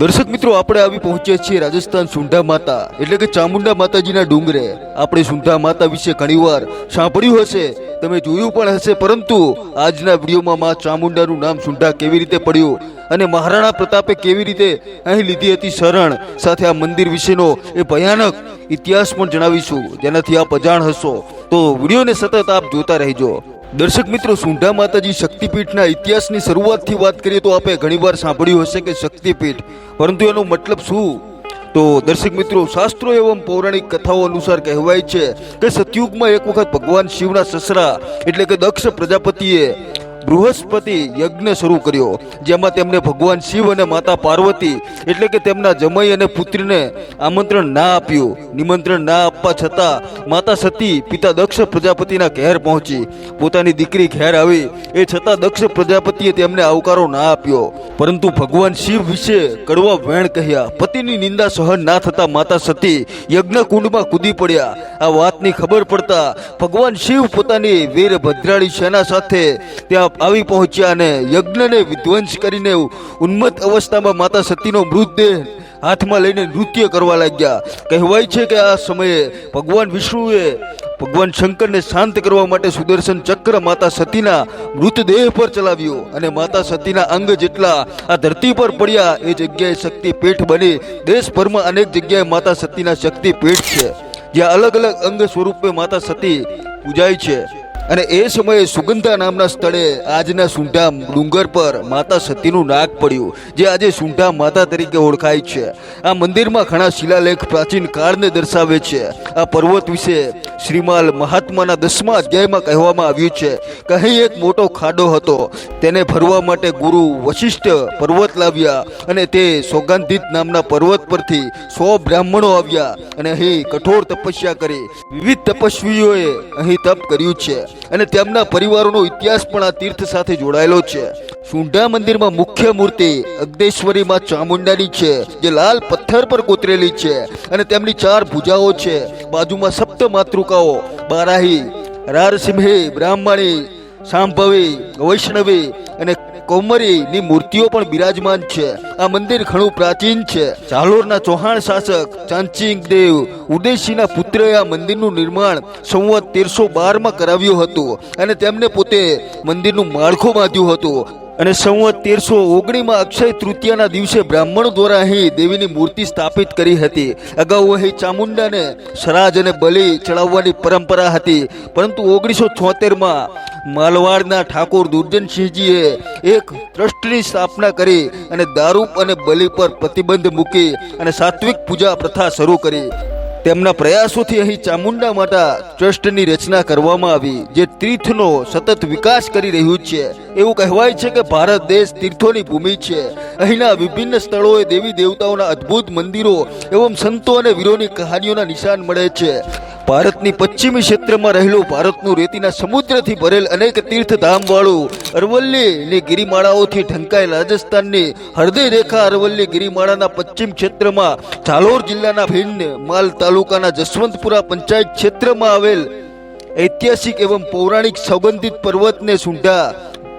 દર્શક મિત્રો, આપણે આવી પહોંચ્યા છીએ રાજસ્થાન સુંઢા માતા, એટલે કે ચામુંડા માતાજીના ડુંગરે. આપણે સુંઢા માતા વિશે ઘણીવાર સાંભળ્યું હશે, તમે જોયું પણ હશે, પરંતુ આજના વિડીયોમાં માં ચામુંડાનું નામ સુંઢા કેવી રીતે પડ્યું અને મહારાણા પ્રતાપે કેવી રીતે અહીં લીધી હતી શરણ, સાથે આ મંદિર વિશેનો એ ભયાનક ઇતિહાસ પણ જણાવીશું. જેનાથી આપ અજાણ હશો. તો વિડીયોને સતત આપ જોતા રહેજો. દર્શક મિત્રો, સુંઢા માતાજી શક્તિપીઠના ઇતિહાસની શરૂઆતથી વાત કરીએ તો આપણે ઘણીવાર સાંભળ્યું હશે કે શક્તિપીઠ, પરંતુ એનો મતલબ શું? તો દર્શક મિત્રો, શાસ્ત્રો એવં પૌરાણિક કથાઓ અનુસાર કહેવાય છે કે સતયુગમાં એક વખત ભગવાન શિવના સસરા, એટલે કે દક્ષ પ્રજાપતિએ બૃહસ્પતિ યજ્ઞ શરૂ કર્યો, જેમાં તેમને ભગવાન શિવ અને માતા પાર્વતી એટલે કે તેમના જમઈ અને પુત્રીને આમંત્રણ ના આપ્યું. નિમંત્રણ ના આપવા છતાં માતા સતી, પિતા દક્ષ પ્રજાપતિના ઘેર પહોંચી. પોતાની દીકરી ઘેર આવી, એ છતાં દક્ષ પ્રજાપતિએ તેમને આવકારો ના આપ્યો. પરંતુ ભગવાન શિવ વિશે કડવા વેણ કહ્યા. પતિની નિંદા સહન ના થતા માતા સતી યજ્ઞ કુંડમાં કૂદી પડ્યા. આ વાતની ખબર પડતા ભગવાન શિવ પોતાની વીરભદ્રાળી સેના સાથે ત્યાં આવી પહોંચ્યા અને યજ્ઞને વિધ્વંસ કરીને ઉન્મત્ત અવસ્થામાં માતા સતીનો મૃતદેહ હાથમાં લઈને નૃત્ય કરવા લાગ્યા. કહેવાય છે કે આ સમયે ભગવાન વિષ્ણુએ ભગવાન શંકરને શાંત કરવા માટે સુદર્શન ચક્ર માતા સતીના મૃતદેહ પર ચલાવ્યો અને માતા સતીના અંગ જેટલા આ ધરતી પર પડ્યા, એ જગ્યાએ શક્તિપીઠ બની. દેશભરમાં અનેક જગ્યાએ માતા સતીના શક્તિપીઠ છે, જ્યાં અલગ અલગ અંગ સ્વરૂપે માતા સતી પૂજાય છે. અને એ સમયે સુગંધા નામના સ્થળે આજના સુંઢા ડુંગર પર માતા સતીનું નાગ પડ્યું, જે આજે સુંઢા માતા તરીકે ઓળખાય છે. આ મંદિરમાં ઘણા શિલાલેખ પ્રાચીન કાળને દર્શાવે છે. આ પર્વત વિશે શ્રીમાલ મહાત્માના દસમા અધ્યાયમાં કહેવામાં આવ્યું છે. કહી એક મોટો ખાડો હતો. તેને ભરવા માટે ગુરુ વશિષ્ઠ પર્વત લાવ્યા અને તે સોગંધિત નામના પર્વત પરથી સો બ્રાહ્મણો આવ્યા અને અહીં કઠોર તપસ્યા કરી. વિવિધ તપસ્વીઓએ અહીં તપ કર્યું છે. અને તેમના પરિવારોનો ઇતિહાસ પણ આ તીર્થ સાથે જોડાયેલો છે. સુંઢા મંદિરમાં મુખ્ય મૂર્તિ અગ્નેશ્વરીમાં ચામુંડાની છે, જે લાલ પથ્થર પર કોતરેલી છે અને તેમની ચાર ભુજાઓ છે. બાજુમાં સપ્ત માતૃકાઓ, બારાહી, રારસિંહી, બ્રાહ્મણી, સાંભવી, વૈષ્ણવી અને કૌમરીની મૂર્તિઓ પણ બિરાજમાન છે. આ મંદિર ઘણું પ્રાચીન છે. જાલોરના ચૌહાણ શાસક ચાંચિંગ દેવ ઉદયસિંહના પુત્રએ આ મંદિરનું નિર્માણ સંવત તેરસો બારમાં કરાવ્યું હતું અને તેમને પોતે મંદિરનું માળખું બાંધ્યું હતું. અને સંવત તેરસો ઓગણીમાં અક્ષય તૃતીયાના દિવસે બ્રાહ્મણો દ્વારા અહીં દેવીની મૂર્તિ સ્થાપિત કરી હતી. અગાઉ અહીં ચામુંડાને સરાજ અને બલિ ચડાવવાની પરંપરા હતી. પરંતુ ઓગણીસો છોતેરમાં માલવાડના ઠાકોર દુર્જનસિંહજીએ એક ટ્રસ્ટની સ્થાપના કરી અને દારૂ અને બલિ પર પ્રતિબંધ મૂકી અને સાત્વિક પૂજા પ્રથા શરૂ કરી. તેમના પ્રયાસોથી અહીં ચામુંડા માતા ટ્રસ્ટની રચના કરવામાં આવી, જે તીર્થનો સતત વિકાસ કરી રહ્યું છે. એવું કહેવાય છે કે ભારત દેશ તીર્થોની ભૂમિ છે. અહીંના વિભિન્ન સ્થળોએ દેવી દેવતાઓના અદ્ભુત મંદિરો, એવમ સંતો અને વીરોની કહાનીઓના નિશાન મળે છે. ભારતની પશ્ચિમી ક્ષેત્રમાં રહેલું ભારતનું રેતીના સમુદ્રથી ભરેલ અનેક તીર્થધામ વાળું અરવલ્લીની ગિરિમાળાઓથી ઢંકાયેલ રાજસ્થાનની હૃદય રેખા અરવલ્લી ગિરિમાળાના પશ્ચિમ ક્ષેત્રમાં ઝાલોર જિલ્લાના ભીંડ માલ તાલુકાના જસવંતપુરા પંચાયત ક્ષેત્રમાં આવેલ ઐતિહાસિક એવં પૌરાણિક સંબંધિત પર્વતને સુંઢા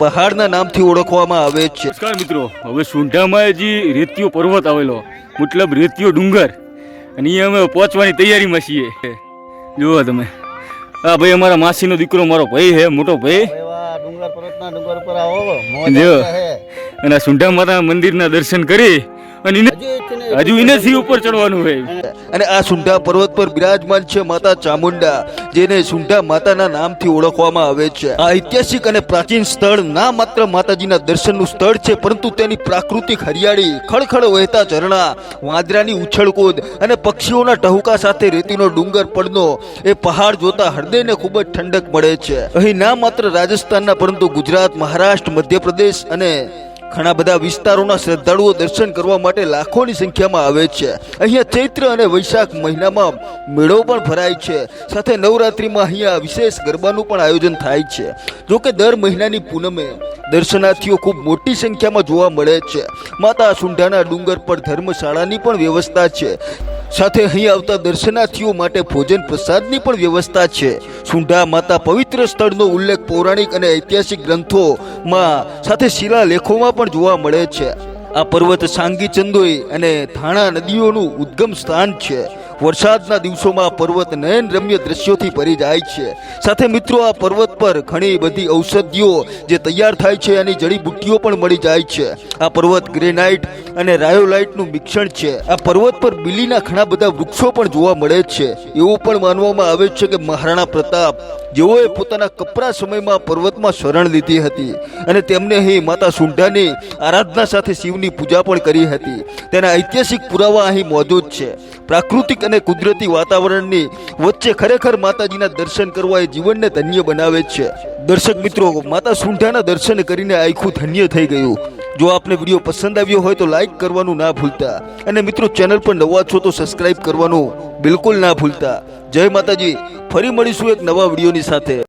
પહાડના નામથી ઓળખવામાં આવે છે. નમસ્કાર મિત્રો. હવે સુંઢામાં જે રેતીયો પર્વત આવેલો, મતલબ રેતીયો ડુંગર, અને અહીંયા અમે પહોંચવાની તૈયારીમાં છીએ. જુઓ તમે. આ ભાઈ અમારા માસીનો દીકરો મારો ભાઈ હે મોટો ભાઈ. એવા ડુંગર પર્વતના ડુંગર પર આવો જો. અને સુંઢા માતા મંદિરના દર્શન કરી અને એને સિંહ ઉપર ચડવાનું હોય અને આ સુંઢા પર્વત પર બિરાજમાન છે માતા ચામુંડા જેને સુંઢા માતાના નામથી ઓળખવામાં આવે છે. આ ઐતિહાસિક અને પ્રાચીન સ્થળ ના માત્ર માતાજીના દર્શનનું સ્થળ છે પરંતુ તેની પ્રાકૃતિક હરિયાળી ખળખળ વહેતા ઝરણા વાંદરાની ઉછળકૂદ અને પક્ષીઓના ટહુકા સાથે રેતીનો ડુંગર પડનો એ પહાડ જોતા હૃદયને ખૂબ જ ઠંડક મળે છે. અહીં ના માત્ર રાજસ્થાનના પરંતુ ગુજરાત મહારાષ્ટ્ર મધ્યપ્રદેશ અને ઘણા બધા વિસ્તારોના શ્રદ્ધાળુઓ દર્શન કરવા માટે લાખોની સંખ્યામાં આવે છે. અહીંયા ચૈત્ર અને વૈશાખ મહિનામાં મેળો પણ ભરાય છે. સાથે નવરાત્રિમાં અહીંયા વિશેષ ગરબાનું પણ આયોજન થાય છે. જો કે દર મહિનાની પૂનમે દર્શનાર્થીઓ ખૂબ મોટી સંખ્યામાં જોવા મળે છે. માતા સુંઢાના ડુંગર પર ધર્મશાળાની પણ વ્યવસ્થા છે. સાથે અહીં આવતા દર્શનાર્થીઓ માટે ભોજન પ્રસાદની પણ વ્યવસ્થા છે. સુંઢા માતા પવિત્ર સ્થળનો ઉલ્લેખ પૌરાણિક અને ઐતિહાસિક ગ્રંથોમાં સાથે શિલાલેખોમાં પણ જોવા મળે છે. આ પર્વત સાંગી ચંદોઈ અને થાણા નદીઓનું ઉદ્ગમ સ્થાન છે. વરસાદના દિવસોમાં પર્વત નયન રમ્ય દ્રશ્યોથી ભરી જાય છે. સાથે મિત્રો, આ પર્વત પર ઘણી બધી ઔષધિઓ જે તૈયાર થાય છે એની જડીબુટ્ટીઓ પણ મળી જાય છે. આ પર્વત ગ્રેનાઇટ અને રાયોલાઇટનું મિશ્રણ છે. આ પર્વત પર બિલીના ઘણા બધા વૃક્ષો પણ જોવા મળે છે. એવું પણ માનવામાં આવે છે કે મહારાણા પ્રતાપ જેઓએ પોતાના કપરા સમયમાં પર્વતમાં શરણ લીધી હતી અને તેમને અહીં માતા સુંઢાની આરાધના સાથે શિવની પૂજા પણ કરી હતી. તેના ઐતિહાસિક પુરાવા અહીં મોજૂદ છે. પ્રાકૃતિક અને કુદરતી વાતાવરણની વચ્ચે ખરેખર માતાજીના દર્શન કરવા એ જીવનને ધન્ય બનાવે છે. દર્શક મિત્રો, માતા સુંઢાના દર્શન કરીને આખું ધન્ય થઈ ગયું. જો આપને વીડિયો પસંદ આવ્યો હોય તો લાઈક કરવાનું ના ભૂલતા અને મિત્રો ચેનલ પર નવા છો તો સબસ્ક્રાઈબ કરવાનું બિલકુલ ના ભૂલતા. જય માતાજી, ફરી મળીશું એક નવા વિડીયોની સાથે.